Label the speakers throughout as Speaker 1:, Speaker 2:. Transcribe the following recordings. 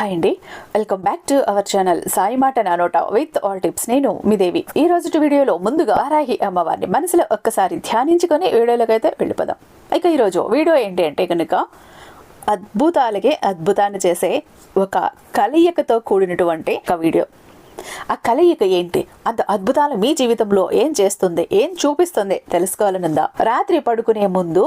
Speaker 1: Hi అండి. Welcome back to our channel Sai మాట నానోట విత్ ఆల్ టిప్స్ నేను మీ దేవి. ఈ రోజు వీడియోలో ముందుగా వారాహి అమ్మవారిని మనసులో ఒక్కసారి ధ్యానించుకొని వీడియోలోకైతే వెళ్ళిపోదాం. ఇక ఈరోజు వీడియో ఏంటి అంటే కనుక అద్భుతాలకే అద్భుతాన్ని చేసే ఒక కలయికతో కూడినటువంటి ఒక వీడియో. ఆ కలయిక ఏంటి? అంత అద్భుతాలు మీ జీవితంలో ఏం చేస్తుంది? ఏం చూపిస్తుంది? తెలుసుకోవాలనుందా? రాత్రి పడుకునే ముందు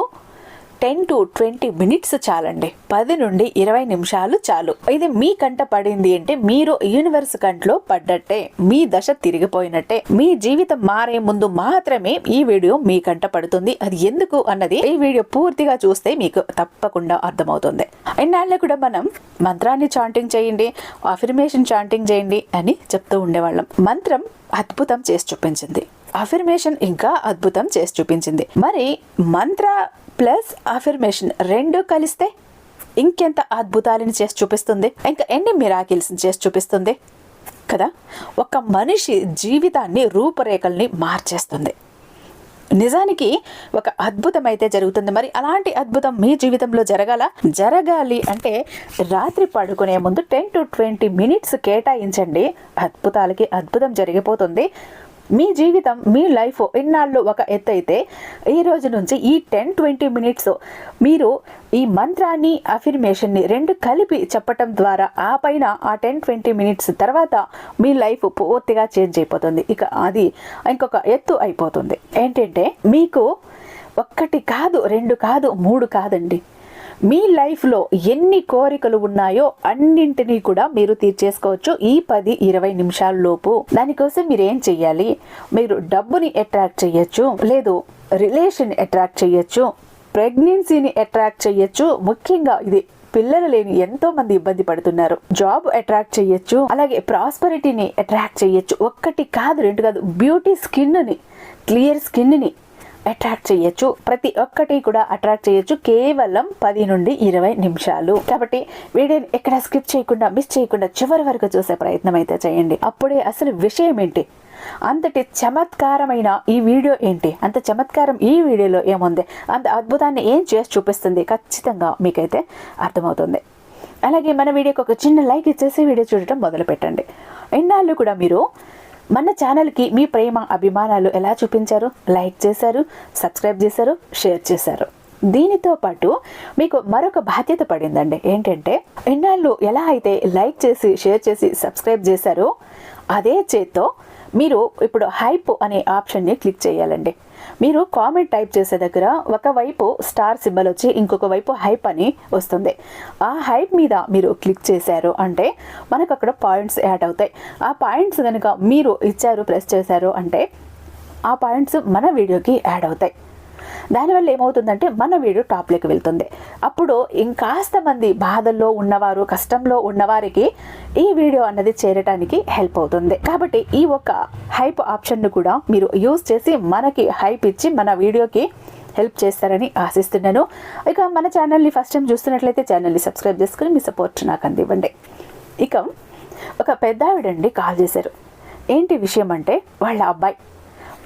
Speaker 1: టెన్ టు ట్వంటీ మినిట్స్ చాలండి. పది నుండి ఇరవై నిమిషాలు చాలు. ఇది మీ కంట పడింది అంటే మీరు యూనివర్స్ కంట్లో పడ్డట్టే. మీ దశ తిరిగిపోయినట్టే. మీ జీవితం మారే ముందు మాత్రమే ఈ వీడియో మీ కంట పడుతుంది. అది ఎందుకు అన్నది ఈ వీడియో పూర్తిగా చూస్తే మీకు తప్పకుండా అర్థమవుతుంది. ఎన్నాళ్ళు కూడా మనం మంత్రాన్ని చాంటింగ్ చేయండి అఫిర్మేషన్ చాంటింగ్ చేయండి అని చెప్తూ ఉండేవాళ్ళం. మంత్రం అద్భుతం చేసి చూపించింది. అఫిర్మేషన్ ఇంకా అద్భుతం చేసి చూపించింది. మరి మంత్ర ప్లస్ అఫర్మేషన్ రెండు కలిస్తే ఇంకెంత అద్భుతాలను చేసి చూపిస్తుంది? ఇంకా ఎన్ని మిరాకిల్స్ని చేసి చూపిస్తుంది? కదా? ఒక మనిషి జీవితాన్ని రూపురేఖల్ని మార్చేస్తుంది. నిజానికి ఒక అద్భుతం అయితే జరుగుతుంది. మరి అలాంటి అద్భుతం మీ జీవితంలో జరగాల? జరగాలి అంటే రాత్రి పడుకునే ముందు టెన్ టు ట్వంటీ మినిట్స్ కేటాయించండి. అద్భుతాలకి అద్భుతం జరిగిపోతుంది. మీ జీవితం మీ లైఫ్ ఇన్నాళ్ళు ఒక ఎత్తు అయితే ఈ రోజు నుంచి ఈ టెన్ ట్వంటీ మినిట్స్ మీరు ఈ మంత్రాన్ని అఫిర్మేషన్ని రెండు కలిపి చెప్పటం ద్వారా ఆ పైన ఆ టెన్ ట్వంటీ మినిట్స్ తర్వాత మీ లైఫ్ పూర్తిగా చేంజ్ అయిపోతుంది. ఇక అది ఇంకొక ఎత్తు అయిపోతుంది. ఏంటంటే మీకు ఒక్కటి కాదు రెండు కాదు మూడు కాదండి. మీ లైఫ్లో ఎన్ని కోరికలు ఉన్నాయో అన్నింటినీ కూడా మీరు తీర్చేసుకోవచ్చు ఈ పది ఇరవై నిమిషాల లోపు. దానికోసం మీరు ఏం చెయ్యాలి? మీరు డబ్బుని అట్రాక్ట్ చేయొచ్చు లేదు రిలేషన్ అట్రాక్ట్ చేయొచ్చు ప్రెగ్నెన్సీని అట్రాక్ట్ చేయొచ్చు ముఖ్యంగా ఇది పిల్లలు లేని ఎంతో మంది ఇబ్బంది పడుతున్నారు. జాబ్ అట్రాక్ట్ చేయొచ్చు అలాగే ప్రాస్పరిటీని అట్రాక్ట్ చేయొచ్చు ఒక్కటి కాదు రెండు కాదు బ్యూటీ స్కిన్ని క్లియర్ స్కిన్ని అట్రాక్ట్ చేయొచ్చు. ప్రతి ఒక్కటి కూడా అట్రాక్ట్ చేయొచ్చు. కేవలం పది నుండి ఇరవై నిమిషాలు. కాబట్టి వీడియోని ఎక్కడ స్కిప్ చేయకుండా మిస్ చేయకుండా చివరి వరకు చూసే ప్రయత్నం అయితే చేయండి. అప్పుడే అసలు విషయం ఏంటి? అంతటి చమత్కారమైన ఈ వీడియో ఏంటి? అంత చమత్కారం ఈ వీడియోలో ఏముంది? అంత అద్భుతాన్ని ఏం చేసి చూపిస్తుంది? ఖచ్చితంగా మీకైతే అర్థమవుతుంది. అలాగే మన వీడియోకి ఒక చిన్న లైక్ ఇచ్చేసి వీడియో చూడటం మొదలు పెట్టండి ఎన్నాళ్ళు కూడా మీరు మన ఛానల్కి మీ ప్రేమ అభిమానాలు ఎలా చూపించారు? లైక్ చేశారు సబ్స్క్రైబ్ చేశారు షేర్ చేశారు. దీనితో పాటు మీకు మరొక బాధ్యత పడిందండి. ఏంటంటే ఎన్నాళ్ళు ఎలా అయితే లైక్ చేసి షేర్ చేసి సబ్స్క్రైబ్ చేశారో అదే చేత్తో మీరు ఇప్పుడు హైప్ అనే ఆప్షన్ని క్లిక్ చేయాలండి. మీరు కామెంట్ టైప్ చేసే దగ్గర ఒకవైపు స్టార్ సింబల్ వచ్చి ఇంకొక వైపు హైప్ అని వస్తుంది. ఆ హైప్ మీద మీరు క్లిక్ చేశారు అంటే మనకు అక్కడ పాయింట్స్ యాడ్ అవుతాయి. ఆ పాయింట్స్ కనుక మీరు ఇచ్చారు ప్రెస్ చేశారు అంటే ఆ పాయింట్స్ మన వీడియోకి యాడ్ అవుతాయి. దానివల్ల ఏమవుతుందంటే మన వీడియో టాప్లోకి వెళ్తుంది. అప్పుడు ఇంకాస్త మంది బాధల్లో ఉన్నవారు కష్టంలో ఉన్నవారికి ఈ వీడియో అన్నది చేరడానికి హెల్ప్ అవుతుంది. కాబట్టి ఈ ఒక్క హైప్ ఆప్షన్ను కూడా మీరు యూజ్ చేసి మనకి హైప్ ఇచ్చి మన వీడియోకి హెల్ప్ చేస్తారని ఆశిస్తున్నాను. ఇక మన ఛానల్ని ఫస్ట్ టైం చూస్తున్నట్లయితే ఛానల్ని సబ్స్క్రైబ్ చేసుకుని మీ సపోర్ట్ నాకు అందివ్వండి. ఇక ఒక పెద్ద ఆవిడండి కాల్ చేశారు. ఏంటి విషయం అంటే వాళ్ళ అబ్బాయి.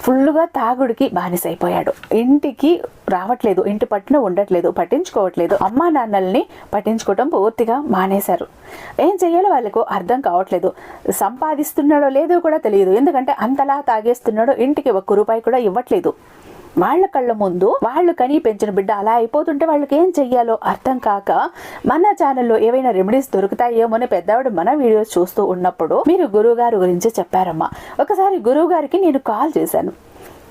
Speaker 1: ఫుల్గా తాగుడికి బానిసైపోయాడు. ఇంటికి రావట్లేదు ఇంటి పట్టున ఉండట్లేదు పట్టించుకోవట్లేదు. అమ్మా నాన్నల్ని పట్టించుకోవటం పూర్తిగా మానేశారు. ఏం చేయాలో వాళ్ళకు అర్థం కావట్లేదు. సంపాదిస్తున్నాడో లేదో కూడా తెలియదు. ఎందుకంటే అంతలా తాగేస్తున్నాడో ఇంటికి ఒక్క రూపాయి కూడా ఇవ్వట్లేదు. వాళ్ళ కళ్ళ ముందు వాళ్ళు కని పెంచిన బిడ్డ అలా అయిపోతుంటే వాళ్ళకి ఏం చెయ్యాలో అర్థం కాక మన ఛానల్లో ఏవైనా రెమెడీస్ దొరుకుతాయేమో అని పెద్దవాడు మన వీడియోస్ చూస్తూ ఉన్నప్పుడు మీరు గురువు గారి గురించి చెప్పారమ్మా. ఒకసారి గురువు గారికి నేను కాల్ చేశాను.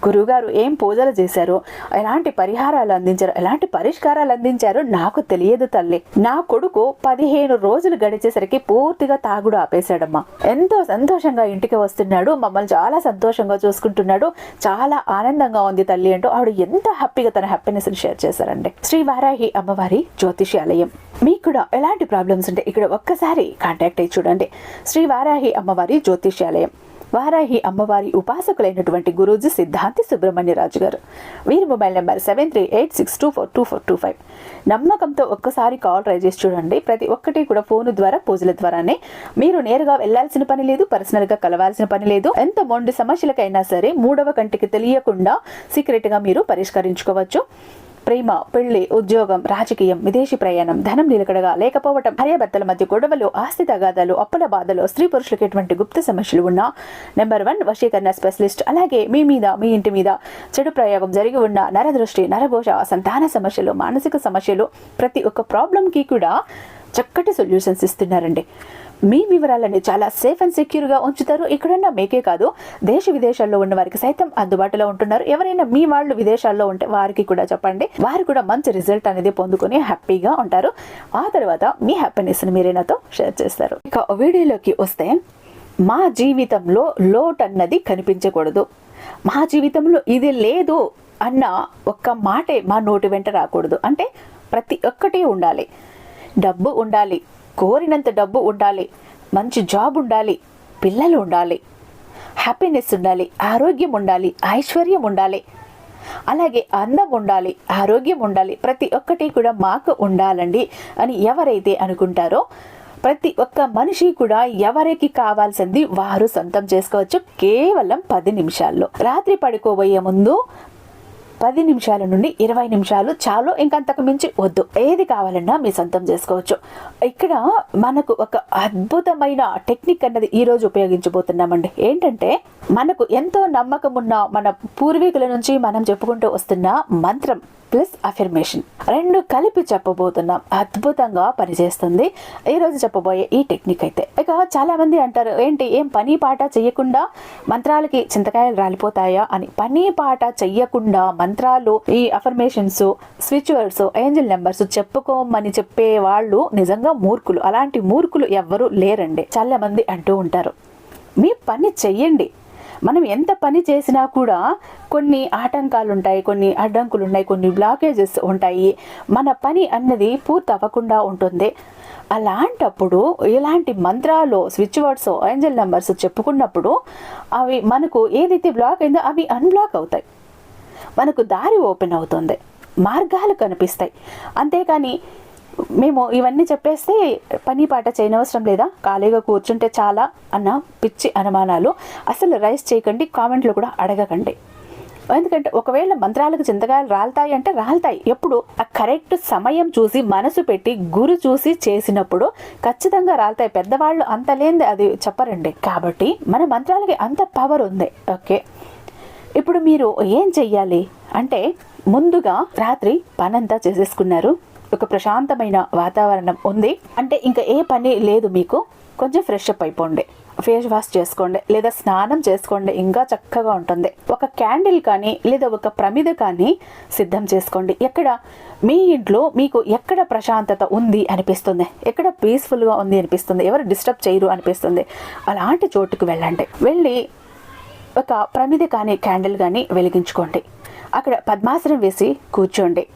Speaker 1: గురువుగారు ఏం పూజలు చేశారో? ఎలాంటి పరిహారాలు అందించారో? ఎలాంటి పరిష్కారాలు అందించారో నాకు తెలియదు తల్లి. నా కొడుకు పదిహేను రోజులు గడిచేసరికి పూర్తిగా తాగుడు ఆపేశాడమ్మా. ఎంతో సంతోషంగా ఇంటికి వస్తున్నాడు. మమ్మల్ని చాలా సంతోషంగా చూసుకుంటున్నాడు. చాలా ఆనందంగా ఉంది తల్లి అంటూ ఆవిడ ఎంత హ్యాపీగా తన హ్యాపీనెస్ షేర్ చేశారండి శ్రీ వారాహి అమ్మవారి జ్యోతిష్యాలయం. మీకు కూడా ఎలాంటి ప్రాబ్లమ్స్ ఉంటే ఇక్కడ ఒక్కసారి కాంటాక్ట్ అయ్యి చూడండి. శ్రీ వారాహి అమ్మవారి జ్యోతిష్యాలయం. వారాహి అమ్మవారి ఉపాసకులైనటువంటి గురూజీ సిద్ధాంతి సుబ్రహ్మణ్యరాజు గారు. వీరి mobile number seven three eight six two four two four two five. నమ్మకంతో ఒక్కసారి కాల్ ట్రై చేసి చూడండి. ప్రతి ఒక్కటి కూడా ఫోన్ ద్వారా పూజల ద్వారానే. మీరు నేరుగా వెళ్ళాల్సిన పని లేదు పర్సనల్గా కలవాల్సిన పని లేదు. ఎంత మొండి సమస్యలకైనా సరే మూడవ కంటికి తెలియకుండా సీక్రెట్గా మీరు పరిష్కరించుకోవచ్చు. ప్రేమ పెళ్ళి ఉద్యోగం రాజకీయం విదేశీ ప్రయాణం ధనం నిలకడగా లేకపోవటం భార్యాభర్తల మధ్య గొడవలు ఆస్తి తగాదాలు అప్పుల బాధలు స్త్రీ పురుషులకు ఎటువంటి గుప్త సమస్యలు ఉన్నా నెంబర్ వన్ వశీకరణ స్పెషలిస్ట్ అలాగే మీ మీద మీ ఇంటి మీద చెడు ప్రయోగం జరిగి ఉన్న నరదృష్టి నరఘోష సంతాన సమస్యలు మానసిక సమస్యలు ప్రతి ఒక్క ప్రాబ్లంకి కూడా చక్కటి సొల్యూషన్స్ ఇస్తున్నారండి. మీ వివరాలని చాలా సేఫ్ అండ్ సెక్యూర్గా ఉంచుతారు. ఇక్కడున్న మీకే కాదు దేశ విదేశాల్లో ఉన్న వారికి సైతం అందుబాటులో ఉంటున్నారు. ఎవరైనా మీ వాళ్ళు విదేశాల్లో ఉంటే వారికి కూడా చెప్పండి. వారు కూడా మంచి రిజల్ట్ అనేది పొందుకొని హ్యాపీగా ఉంటారు. ఆ తర్వాత మీ హ్యాపీనెస్ని మీరే నాతో షేర్ చేస్తారు. ఇక వీడియోలోకి వస్తే మా జీవితంలో లోట్ అన్నది కనిపించకూడదు. మా జీవితంలో ఇది లేదు అన్న ఒక్క మాటే మా నోటి వెంట రాకూడదు. అంటే ప్రతి ఒక్కటి ఉండాలి. డబ్బు ఉండాలి. కోరినంత డబ్బు ఉండాలి మంచి జాబ్ ఉండాలి పిల్లలు ఉండాలి హ్యాపీనెస్ ఉండాలి ఆరోగ్యం ఉండాలి ఐశ్వర్యం ఉండాలి. అలాగే అందం ఉండాలి ఆరోగ్యం ఉండాలి ప్రతి ఒక్కటి కూడా మాకు ఉండాలండి అని ఎవరైతే అనుకుంటారో ప్రతి ఒక్క మనిషి కూడా ఎవరికి కావాల్సింది వారు సొంతం చేసుకోవచ్చు కేవలం పది నిమిషాల్లో. రాత్రి పడుకోబోయే ముందు పది నిమిషాల నుండి ఇరవై నిమిషాలు చాలు ఇంకంతకు మించి వద్దు. ఏది కావాలన్నా మీ సొంతం చేసుకోవచ్చు. ఇక్కడ మనకు ఒక అద్భుతమైన టెక్నిక్ అన్నది ఈ రోజు ఉపయోగించబోతున్నామండి. ఏంటంటే మనకు ఎంతో నమ్మకం ఉన్న మన పూర్వీకుల నుంచి మనం చెప్పుకుంటూ వస్తున్న మంత్రం. Plus affirmation. రెండు కలిపి చెప్పబోతున్నాం అద్భుతంగా పనిచేస్తుంది. ఈరోజు చెప్పబోయే ఈ టెక్నిక్ అయితే. ఇక చాలా మంది అంటారు ఏంటి ఏం పని పాట చెయ్యకుండా మంత్రాలకి చింతకాయలు రాలిపోతాయా? అని. పని పాట చెయ్యకుండా మంత్రాలు ఈ affirmations switch words angel numbers చెప్పుకోమని చెప్పే వాళ్ళు నిజంగా మూర్ఖులు. అలాంటి మూర్ఖులు ఎవ్వరూ లేరండి. చాలా మంది అంటూ ఉంటారు మీ పని చెయ్యండి. మనం ఎంత పని చేసినా కూడా కొన్ని ఆటంకాలు ఉంటాయి కొన్ని అడ్డంకులు ఉన్నాయి కొన్ని బ్లాకేజెస్ ఉంటాయి. మన పని అన్నది పూర్తి అవ్వకుండా ఉంటుంది. అలాంటప్పుడు ఇలాంటి మంత్రాలు స్విచ్ వర్డ్స్ ఏంజల్ నెంబర్స్ చెప్పుకున్నప్పుడు అవి మనకు ఏదైతే బ్లాక్ అయిందో అవి అన్బ్లాక్ అవుతాయి. మనకు దారి ఓపెన్ అవుతుంది. మార్గాలు కనిపిస్తాయి. అంతేకాని మేము ఇవన్నీ చెప్పేస్తే పని పాట చేయనవసరం లేదా? ఖాళీగా కూర్చుంటే చాలా అన్న పిచ్చి అనుమానాలు. అసలు రైస్ చేయకండి కామెంట్లు కూడా అడగకండి. ఎందుకంటే ఒకవేళ మంత్రాలకు చింతకాయలు రాలుతాయి అంటే రాలుతాయి. ఎప్పుడు? ఆ కరెక్ట్ సమయం చూసి మనసు పెట్టి గురు చూసి చేసినప్పుడు ఖచ్చితంగా రాలుతాయి. పెద్దవాళ్ళు అంత లేనిది అది చెప్పరండి. కాబట్టి మన మంత్రాలకి అంత పవర్ ఉంది. ఓకే. ఇప్పుడు మీరు ఏం చెయ్యాలి? అంటే ముందుగా రాత్రి పనంతా చేసేసుకున్నారు. ఒక ప్రశాంతమైన వాతావరణం ఉంది. అంటే ఇంకా ఏ పని లేదు మీకు. కొంచెం ఫ్రెష్ అప్ అయిపోండి. ఫేస్ వాష్ చేసుకోండి. లేదా స్నానం చేసుకోండి. ఇంకా చక్కగా ఉంటుంది. ఒక క్యాండిల్ కానీ లేదా ఒక ప్రమిద కానీ సిద్ధం చేసుకోండి. ఎక్కడ? మీ ఇంట్లో మీకు ఎక్కడ ప్రశాంతత ఉంది అనిపిస్తుంది? ఎక్కడ పీస్ఫుల్గా ఉంది అనిపిస్తుంది? ఎవరు డిస్టర్బ్ చేయరు అనిపిస్తుంది? అలాంటి చోటుకు వెళ్ళండి. వెళ్ళి ఒక ప్రమిద కానీ క్యాండిల్ కానీ వెలిగించుకోండి. అక్కడ పద్మాసనం వేసి కూర్చోండి.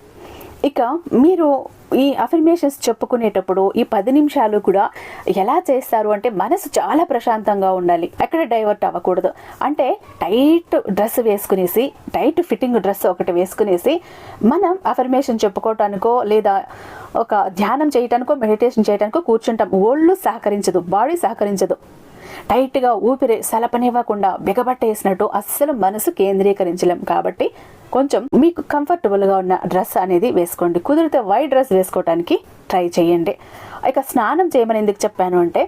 Speaker 1: ఇక మీరు ఈ అఫర్మేషన్స్ చెప్పుకునేటప్పుడు ఈ పది నిమిషాలు కూడా ఎలా చేస్తారు అంటే మనసు చాలా ప్రశాంతంగా ఉండాలి. ఎక్కడ డైవర్ట్ అవ్వకూడదు. అంటే టైట్ డ్రెస్ వేసుకునేసి టైట్ ఫిట్టింగ్ డ్రెస్ ఒకటి వేసుకునేసి మనం అఫర్మేషన్ చెప్పుకోవటానికో లేదా ఒక ధ్యానం చేయటానికో మెడిటేషన్ చేయటానికో కూర్చుంటాం. ఒళ్ళు సహకరించదు బాడీ సహకరించదు. టైట్గా ఊపిరి సలపనివ్వకుండా బిగబట్టేసినట్టు అస్సలు మనసు కేంద్రీకరించలేం. కాబట్టి కొంచెం మీకు కంఫర్టబుల్గా ఉన్న డ్రెస్ అనేది వేసుకోండి. కుదిరితే వైట్ డ్రెస్ వేసుకోవడానికి ట్రై చేయండి. ఇక స్నానం చేయమని ఎందుకు చెప్పాను అంటే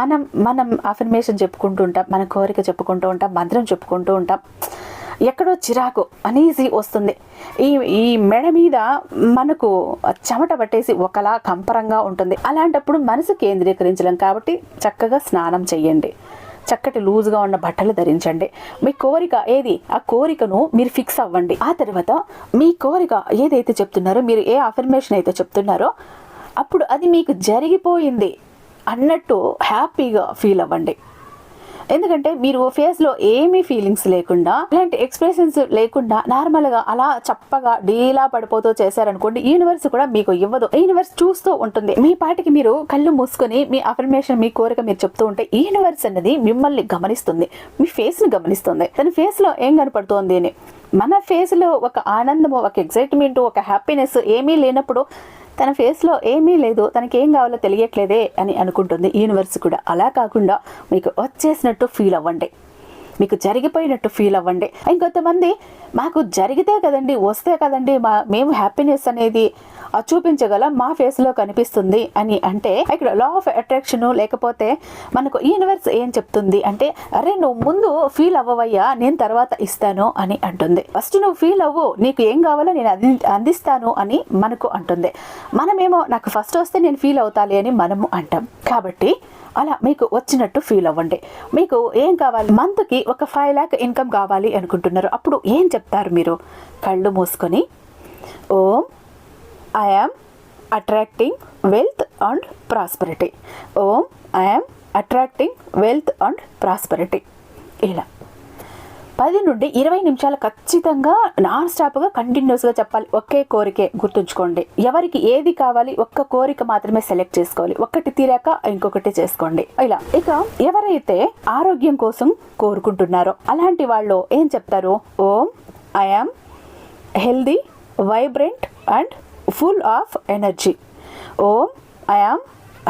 Speaker 1: మనం మనం అఫర్మేషన్ చెప్పుకుంటూ ఉంటాం మన కోరిక చెప్పుకుంటూ ఉంటాం మంత్రం చెప్పుకుంటూ ఉంటాం. ఎక్కడో చిరాకు అనీజీ వస్తుంది. ఈ ఈ మెడ మీద మనకు చెమట పట్టేసి ఒకలా కంపరంగా ఉంటుంది. అలాంటప్పుడు మనసు కేంద్రీకరించలేం కాబట్టి చక్కగా స్నానం చేయండి చక్కటి లూజ్గా ఉన్న బట్టలు ధరించండి. మీ కోరిక ఏది? ఆ కోరికను మీరు ఫిక్స్ అవ్వండి. ఆ తర్వాత మీ కోరిక ఏదైతే చెప్తున్నారో మీరు ఏ అఫర్మేషన్ అయితే చెప్తున్నారో అప్పుడు అది మీకు జరిగిపోయింది అన్నట్టు హ్యాపీగా ఫీల్ అవ్వండి. ఎందుకంటే మీరు ఫేస్లో ఏమీ ఫీలింగ్స్ లేకుండా ఇలాంటి ఎక్స్ప్రెషన్స్ లేకుండా నార్మల్గా అలా చప్పగా డీలా పడిపోతూ చేశారనుకోండి యూనివర్స్ కూడా మీకు ఇవ్వదు. యూనివర్స్ చూస్తూ ఉంటుంది. మీ పాటికి మీరు కళ్ళు మూసుకొని మీ అఫర్మేషన్ మీ కోరిక మీరు చెప్తూ ఉంటే యూనివర్స్ అనేది మిమ్మల్ని గమనిస్తుంది. మీ ఫేస్ని గమనిస్తుంది. తన ఫేస్లో ఏం కనపడుతోంది అని. మన ఫేస్లో ఒక ఆనందము ఒక ఎగ్జైట్మెంట్ ఒక హ్యాపీనెస్ ఏమీ లేనప్పుడు తన ఫేస్లో ఏమీ లేదు తనకి ఏం కావాలో తెలియట్లేదే అని అనుకుంటుంది యూనివర్స్ కూడా. అలా కాకుండా మీకు వచ్చేసినట్టు ఫీల్ అవ్వండి. మీకు జరిగిపోయినట్టు ఫీల్ అవ్వండి. ఇంకొంతమంది మాకు జరిగితే కదండి వస్తే కదండి మా మేము హ్యాపీనెస్ అనేది చూపించగల మా ఫేస్లో కనిపిస్తుంది అని అంటే ఇక్కడ లా ఆఫ్ అట్రాక్షన్ లేకపోతే మనకు యూనివర్స్ ఏం చెప్తుంది అంటే అరే నువ్వు ముందు ఫీల్ అవ్వవయ్యా నేను తర్వాత ఇస్తాను అని అంటుంది. ఫస్ట్ నువ్వు ఫీల్ అవ్వు నీకు ఏం కావాలో నేను అంది అందిస్తాను అని మనకు అంటుంది. మనమేమో నాకు ఫస్ట్ వస్తే నేను ఫీల్ అవుతాలి అని మనము అంటాం. కాబట్టి అలా మీకు వచ్చినట్టు ఫీల్ అవ్వండి. మీకు ఏం కావాలి? మంత్కి ఒక ఫైవ్ ల్యాక్ ఇన్కమ్ కావాలి అనుకుంటున్నారు. అప్పుడు ఏం చెప్తారు మీరు? కళ్ళు మూసుకొని Om I am attracting wealth and prosperity Om I'm attracting wealth and prosperity ఇలా. పది నుండి ఇరవై నిమిషాలు ఖచ్చితంగా నాన్ స్టాప్గా కంటిన్యూస్గా చెప్పాలి. ఒకే కోరికే గుర్తుంచుకోండి. ఎవరికి ఏది కావాలి ఒక్క కోరిక మాత్రమే సెలెక్ట్ చేసుకోవాలి. ఒక్కటి తీరాక ఇంకొకటి చేసుకోండి. ఇలా. ఇక ఎవరైతే ఆరోగ్యం కోసం కోరుకుంటున్నారో అలాంటి వాళ్ళు ఏం చెప్తారు? Om I am healthy vibrant and full of energy. Om I am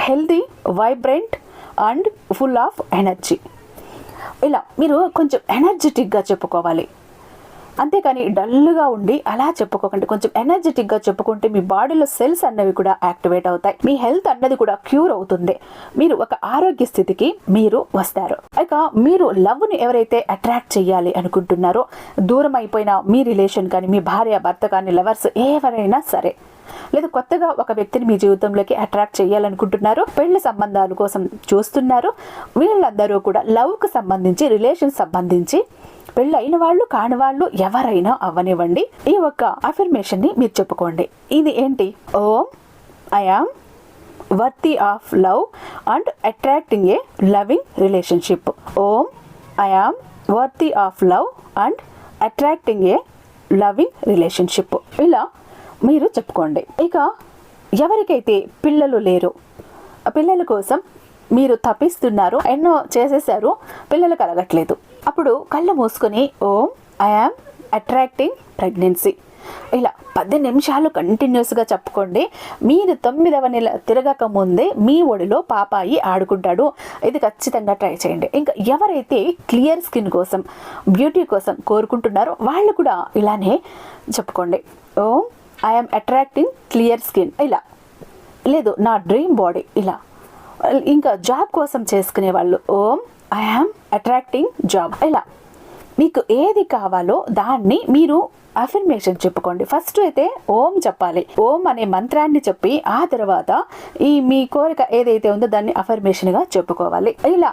Speaker 1: healthy vibrant and full of energy. ఇలా మీరు కొంచెం ఎనర్జెటిక్గా చెప్పుకోవాలి. అంతేకాని డల్గా ఉండి అలా చెప్పుకోకండి. కొంచెం ఎనర్జెటిక్గా చెప్పుకుంటే మీ బాడీలో సెల్స్ అన్నవి కూడా యాక్టివేట్ అవుతాయి. మీ హెల్త్ అన్నది కూడా క్యూర్ అవుతుంది. మీరు ఒక ఆరోగ్య స్థితికి మీరు వస్తారు. ఇక మీరు లవ్ని ఎవరైతే అట్రాక్ట్ చేయాలి అనుకుంటున్నారో దూరం అయిపోయిన మీ రిలేషన్ కానీ మీ భార్య భర్త కానీ లవర్స్ ఎవరైనా సరే లేదా కొత్తగా ఒక వ్యక్తిని మీ జీవితంలోకి అట్రాక్ట్ చేయాలనుకుంటున్నారు పెళ్ళి సంబంధాల కోసం చూస్తున్నారు. వీళ్ళందరూ కూడా లవ్కు సంబంధించి రిలేషన్ సంబంధించి పెళ్ళైన వాళ్ళు కాని వాళ్ళు ఎవరైనా అవ్వనివ్వండి. ఈ ఒక్క అఫర్మేషన్ని మీరు చెప్పుకోండి. ఇది ఏంటి? Om I am worthy of love and attracting a loving relationship Om I am worthy of love and attracting a loving relationship ఇలా మీరు చెప్పుకోండి. ఇక ఎవరికైతే పిల్లలు లేరు పిల్లల కోసం మీరు తప్పిస్తున్నారు ఎన్నో చేసేసారు పిల్లలు కలగట్లేదు అప్పుడు కళ్ళు మూసుకొని ఓం ఐఆమ్ అట్రాక్టింగ్ ప్రెగ్నెన్సీ. ఇలా పది నిమిషాలు కంటిన్యూస్గా చెప్పుకోండి. మీరు తొమ్మిదవ నెల తిరగక ముందే మీ ఒడిలో పాపాయి ఆడుకుంటాడు. ఇది ఖచ్చితంగా ట్రై చేయండి. ఇంకా ఎవరైతే క్లియర్ స్కిన్ కోసం బ్యూటీ కోసం కోరుకుంటున్నారో వాళ్ళు కూడా ఇలానే చెప్పుకోండి. Om I'm attracting clear skin ఇలా. లేదు నా డ్రీమ్ బాడీ ఇలా. ఇంకా జాబ్ కోసం చేసుకునే వాళ్ళు ఓం ఐఆమ్ అట్రాక్టింగ్ జాబ్ ఇలా. మీకు ఏది కావాలో దాన్ని మీరు అఫర్మేషన్ చెప్పుకోండి. ఫస్ట్ అయితే ఓం చెప్పాలి. ఓం అనే మంత్రాన్ని చెప్పి ఆ తర్వాత ఈ మీ కోరిక ఏదైతే ఉందో దాన్ని అఫర్మేషన్గా చెప్పుకోవాలి. ఇలా.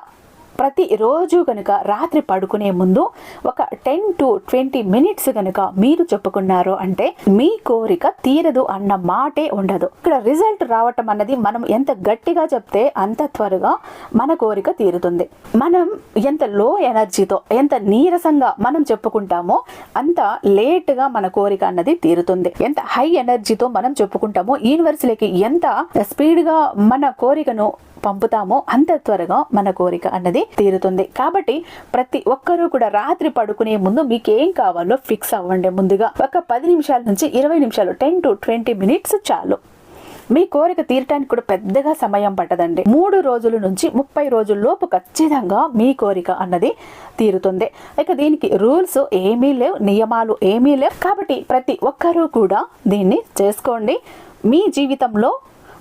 Speaker 1: ప్రతిరోజు కనుక రాత్రి పడుకునే ముందు ఒక టెన్ టు ట్వంటీ మినిట్స్ కనుక మీరు చెప్పుకున్నారు అంటే మీ కోరిక తీరదు అన్న మాటే ఉండదు. ఇక్కడ రిజల్ట్ రావటం అన్నది మనం ఎంత గట్టిగా చెప్తే అంత త్వరగా మన కోరిక తీరుతుంది. మనం ఎంత లో ఎనర్జీతో ఎంత నీరసంగా మనం చెప్పుకుంటామో అంత లేట్గా మన కోరిక అన్నది తీరుతుంది. ఎంత హై ఎనర్జీతో మనం చెప్పుకుంటామో యూనివర్సిటీకి ఎంత స్పీడ్గా మన కోరికను పంపుతామో అంత త్వరగా మన కోరిక అన్నది తీరుతుంది. కాబట్టి ప్రతి ఒక్కరూ కూడా రాత్రి పడుకునే ముందు మీకు ఏం కావాలో ఫిక్స్ అవ్వండి ముందుగా. ఒక పది నిమిషాల నుంచి ఇరవై నిమిషాలు టెన్ టు ట్వంటీ మినిట్స్ చాలు. మీ కోరిక తీరటానికి కూడా పెద్దగా సమయం పట్టదండి. మూడు రోజుల నుంచి ముప్పై రోజుల లోపు ఖచ్చితంగా మీ కోరిక అన్నది తీరుతుంది. ఇక దీనికి రూల్స్ ఏమీ లేవు నియమాలు ఏమీ లేవు. కాబట్టి ప్రతి ఒక్కరూ కూడా దీన్ని చేసుకోండి. మీ జీవితంలో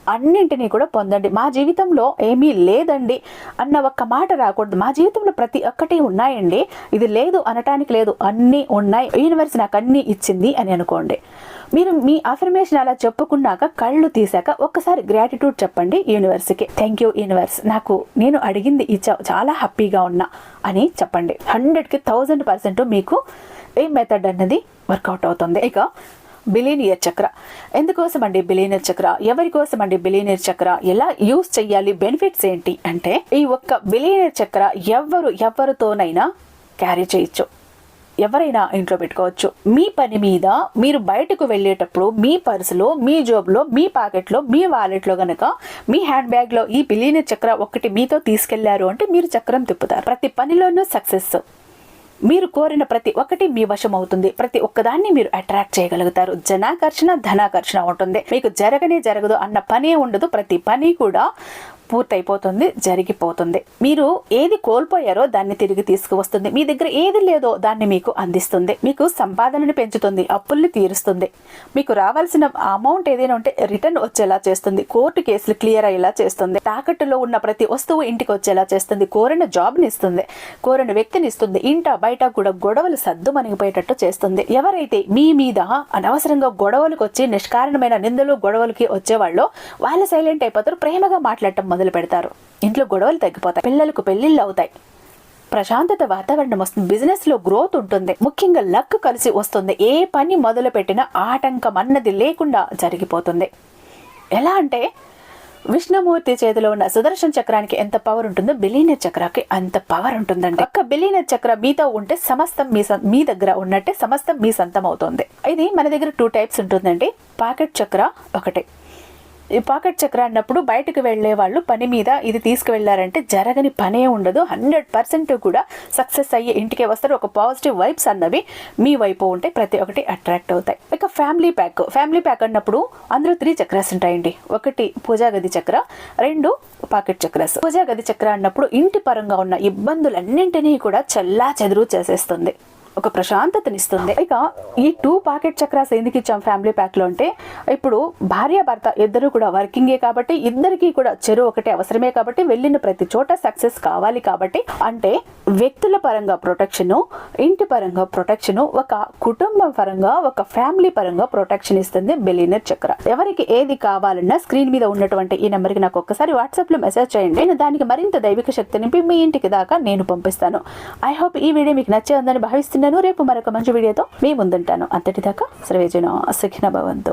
Speaker 1: అన్నింటినీ కూడా పొందండి. మా జీవితంలో ఏమీ లేదండి అన్న ఒక్క మాట రాకూడదు. మా జీవితంలో ప్రతి ఒక్కటి ఉన్నాయండి. ఇది లేదు అనటానికి లేదు. అన్నీ ఉన్నాయి. యూనివర్స్ నాకు అన్నీ ఇచ్చింది అని అనుకోండి. మీరు మీ అఫర్మేషన్ అలా చెప్పుకున్నాక కళ్ళు తీశాక ఒక్కసారి గ్రాటిట్యూడ్ చెప్పండి యూనివర్స్కి. Thank you universe. నాకు నేను అడిగింది ఇచ్చావు చాలా హ్యాపీగా ఉన్నా అని చెప్పండి. హండ్రెడ్కి థౌజండ్ పర్సెంట్ మీకు ఈ మెథడ్ అన్నది వర్కౌట్ అవుతుంది. ఇక బిలీనియర్ చక్ర. ఎందుకోసం అండి బిలీనియర్ చక్ర? ఎవరి కోసం అండి బిలీనియర్ చక్ర? ఎలా యూస్ చేయాలి బెనిఫిట్స్ ఏంటి? అంటే ఈ ఒక్క బిలీనియర్ చక్ర ఎవరు ఎవరితోనైనా క్యారీ చేయొచ్చు. ఎవరైనా ఇంట్లో పెట్టుకోవచ్చు. మీ పని మీద మీరు బయటకు వెళ్ళేటప్పుడు మీ పర్సులో మీ జోబులో మీ పాకెట్లో మీ వాలెట్లో గనక మీ హ్యాండ్ బ్యాగ్లో ఈ బిలీనియర్ చక్ర ఒకటి మీతో తీసుకెళ్ళారు అంటే మీరు చక్రం తిప్పుతారు. ప్రతి పనిలోనూ సక్సెస్. మీరు కోరిన ప్రతి ఒక్కటి మీ వశం అవుతుంది. ప్రతి ఒక్కదాన్ని మీరు అట్రాక్ట్ చేయగలుగుతారు. జనాకర్షణ ధనాకర్షణ ఉంటుంది. మీకు జరగనే జరగదు అన్న పనే ఉండదు. ప్రతి పని కూడా పూర్తయిపోతుంది జరిగిపోతుంది. మీరు ఏది కోల్పోయారో దాన్ని తిరిగి తీసుకువస్తుంది. మీ దగ్గర ఏది లేదో దాన్ని మీకు అందిస్తుంది. మీకు సంపాదనని పెంచుతుంది అప్పుల్ని తీరుస్తుంది. మీకు రావాల్సిన అమౌంట్ ఏదైనా ఉంటే రిటర్న్ వచ్చేలా చేస్తుంది. కోర్టు కేసులు క్లియర్ అయ్యేలా చేస్తుంది. తాకట్టులో ఉన్న ప్రతి వస్తువు ఇంటికి వచ్చేలా చేస్తుంది. కోరిన జాబ్ని ఇస్తుంది. కోరిన వ్యక్తిని ఇస్తుంది. ఇంట బయట కూడా గొడవలు సద్దుమణిగిపోయేటట్టు చేస్తుంది. ఎవరైతే మీ మీద అనవసరంగా గొడవలకు వచ్చి నిష్కారణమైన నిందలు గొడవలకి వచ్చేవాళ్ళు వాళ్ళు సైలెంట్ అయిపోతారు. ప్రేమగా మాట్లాడటం మొదలు పెడతారు. ఇంట్లో గొడవలు తగ్గిపోతాయి. పిల్లలకు పెళ్ళిళ్ళు అవుతాయి. ప్రశాంతత వాతావరణం వస్తుంది. బిజినెస్లో గ్రోత్ ఉంటుంది. ముఖ్యంగా లక్ కలిసి వస్తుంది. ఏ పని మొదలు పెట్టినా ఆటంకం అన్నది లేకుండా జరిగిపోతుంది. ఎలా అంటే విష్ణుమూర్తి చేతిలో ఉన్న సుదర్శన చక్రానికి ఎంత పవర్ ఉంటుందో బిలీనర్ చక్రాకి అంత పవర్ ఉంటుందండి. ఒక్క బిలీనర్ చక్ర మీతో ఉంటే సమస్తం మీ మీ దగ్గర ఉన్నట్టే సమస్తం మీ సొంతం అవుతుంది. ఇది మన దగ్గర టూ టైప్స్ ఉంటుందండి. పాకెట్ చక్ర ఒకటి. ఈ పాకెట్ చక్ర అన్నప్పుడు బయటకు వెళ్ళే వాళ్ళు పని మీద ఇది తీసుకువెళ్ళారంటే జరగని పనే ఉండదు. హండ్రెడ్ పర్సెంట్ కూడా సక్సెస్ అయ్యే ఇంటికే వస్తారు. ఒక పాజిటివ్ వైబ్స్ అన్నవి మీ వైపు ఉంటే ప్రతి ఒక్కటి అట్రాక్ట్ అవుతాయి. ఇక ఫ్యామిలీ ప్యాక్. ఫ్యామిలీ ప్యాక్ అన్నప్పుడు అందులో త్రీ చక్రాస్ ఉంటాయండి. ఒకటి పూజా గది చక్ర రెండు పాకెట్ చక్రాస్. పూజాగది చక్ర అన్నప్పుడు ఇంటి పరంగా ఉన్న ఇబ్బందులన్నింటినీ కూడా చల్లా చెదురు చేసేస్తుంది. ఒక ప్రశాంతతనిస్తుంది. ఇక ఈ టూ పాకెట్ చక్రాస్ ఎందుకు ఇచ్చాం ఫ్యామిలీ ప్యాక్లో అంటే ఇప్పుడు భార్య భర్త ఇద్దరు కూడా వర్కింగే కాబట్టి ఇద్దరికీ కూడా చెరువు ఒకటే అవసరమే కాబట్టి వెళ్ళిన ప్రతి చోట సక్సెస్ కావాలి కాబట్టి అంటే వ్యక్తుల పరంగా ప్రొటెక్షన్ ఇంటి పరంగా ప్రొటెక్షన్ ఒక కుటుంబం పరంగా ఒక ఫ్యామిలీ పరంగా ప్రొటెక్షన్ ఇస్తుంది బిలీనర్ చక్ర. ఎవరికి ఏది కావాలన్నా స్క్రీన్ మీద ఉన్నటువంటి ఈ నెంబర్కి నాకు ఒక్కసారి వాట్సాప్లో మెసేజ్ చేయండి. నేను దానికి మరింత దైవిక శక్తి నింపి మీ ఇంటికి దాకా నేను పంపిస్తాను. ఐ హోప్ ఈ వీడియో మీకు నచ్చే ఉందని భావిస్తున్నాను. రేపు మరొక మంచి వీడియోతో మీ ముందుంటాను. అంతటిదాకా సర్వేజన సుఖిన భవంతో